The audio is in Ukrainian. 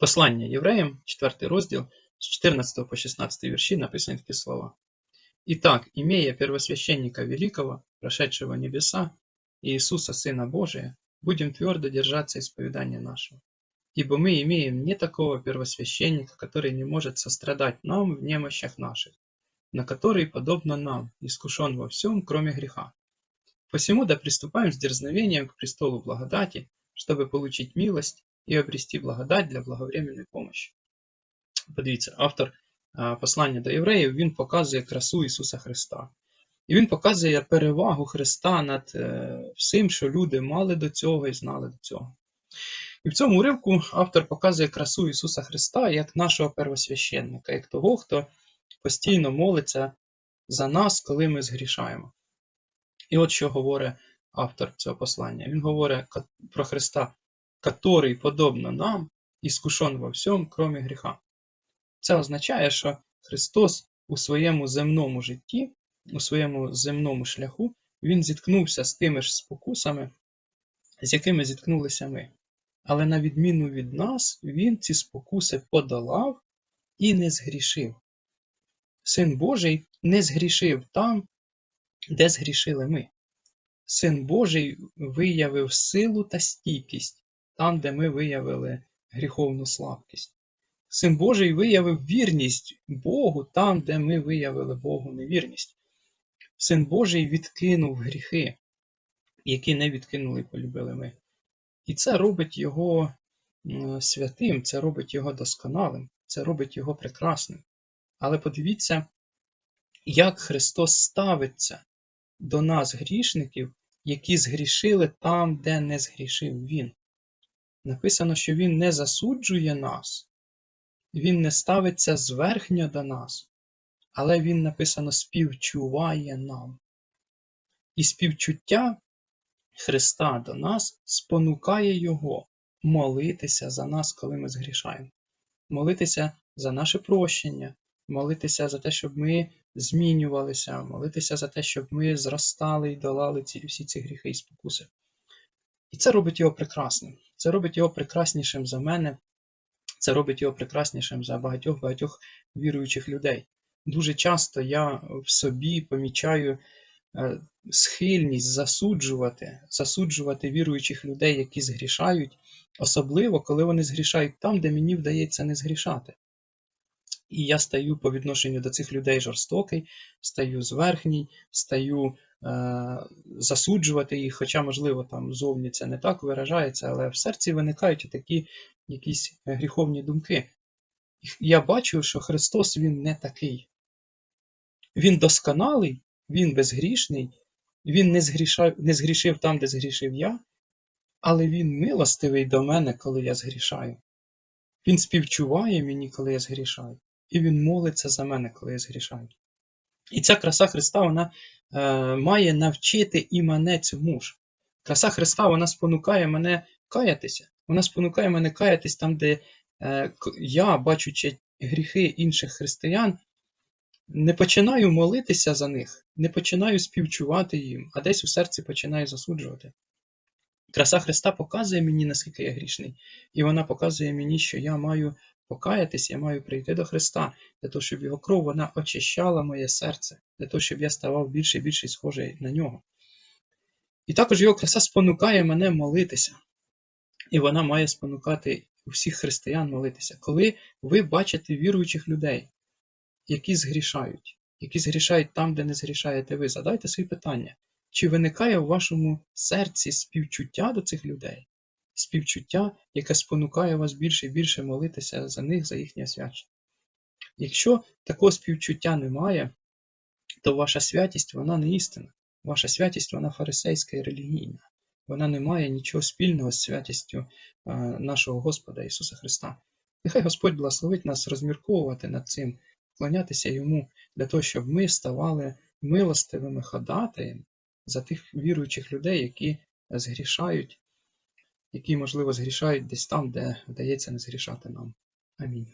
Послання євреям, 4 розділ, з 14 по 16 вірші написані такі слова. «Итак, имея первосвященника великого, прошедшего небеса, Иисуса Сына Божия, будем твердо держаться исповедания нашего. Ибо мы имеем не такого первосвященника, который не может сострадать нам в немощах наших, но который, подобно нам, искушен во всем, кроме греха. Посему да приступаем с дерзновением к престолу благодати, чтобы получить милость и обрести благодать для благовременної помощи. Подивіться, автор послання до євреїв він показує красу Ісуса Христа. І він показує перевагу Христа над е, всім, що люди мали до цього і знали до цього. І в цьому уривку автор показує красу Ісуса Христа як нашого первосвященника, як того, хто постійно молиться за нас, коли ми згрішаємо. І от що говорить автор цього послання. Він говорить про Христа, который, подобно нам, іскушен во всьому, кроме гріха. Це означає, що Христос у своєму земному житті, у своєму земному шляху, Він зіткнувся з тими ж спокусами, з якими зіткнулися ми. Але на відміну від нас, Він ці спокуси подолав і не згрішив. Син Божий не згрішив там, де згрішили ми. Син Божий виявив силу та стійкість там, де ми виявили гріховну слабкість. Син Божий виявив вірність Богу там, де ми виявили Богу невірність. Син Божий відкинув гріхи, які не відкинули і полюбили ми. І це робить його святим, це робить його досконалим, це робить його прекрасним. Але подивіться, як Христос ставиться до нас, грішників, які згрішили там, де не згрішив Він. Написано, що Він не засуджує нас, Він не ставиться зверхньо до нас, але Він написано співчуває нам. І співчуття Христа до нас спонукає Його молитися за нас, коли ми згрішаємо, молитися за наше прощення, молитися за те, щоб ми змінювалися, молитися за те, щоб ми зростали і долали ці, всі ці гріхи і спокуси. І це робить його прекрасним. Це робить його прекраснішим за мене, це робить його прекраснішим за багатьох-багатьох віруючих людей. Дуже часто я в собі помічаю е, схильність засуджувати, засуджувати віруючих людей, які згрішають, особливо коли вони згрішають там, де мені вдається не згрішати. І я стаю по відношенню до цих людей жорстокий, стаю зверхній, стаю засуджувати їх, хоча, можливо, там зовні це не так виражається, але в серці виникають такі якісь гріховні думки. Я бачу, що Христос Він не такий. Він досконалий, Він безгрішний, Він не, згрішав, не згрішив там, де згрішив я, але Він милостивий до мене, коли я згрішаю. Він співчуває мені, коли я згрішаю, і Він молиться за мене, коли я згрішаю. І ця краса Христа вона е, має навчити і мене цьому ж. Краса Христа вона спонукає мене каятися. Вона спонукає мене каятись там, де е, я, бачучи гріхи інших християн, не починаю молитися за них, не починаю співчувати їм, а десь у серці починаю засуджувати. Краса Христа показує мені, наскільки я грішний, і вона показує мені, що я маю покаятись, я маю прийти до Христа, для того, щоб його кров вона очищала моє серце, для того, щоб я ставав більше і більше схожий на нього. І також його краса спонукає мене молитися. І вона має спонукати усіх християн молитися. Коли ви бачите віруючих людей, які згрішають, які згрішають там, де не згрішаєте ви, задайте собі питання, чи виникає в вашому серці співчуття до цих людей, співчуття, яке спонукає вас більше і більше молитися за них, за їхнє освячення. Якщо такого співчуття немає, то ваша святість вона не істина. Ваша святість вона фарисейська і релігійна. Вона не має нічого спільного з святістю е, нашого Господа Ісуса Христа. Нехай Господь благословить нас розмірковувати над цим, вклонятися Йому для того, щоб ми ставали милостивими ходатаями за тих віруючих людей, які згрішають, які, можливо, згрішають десь там, де вдається не згрішати нам. Амінь.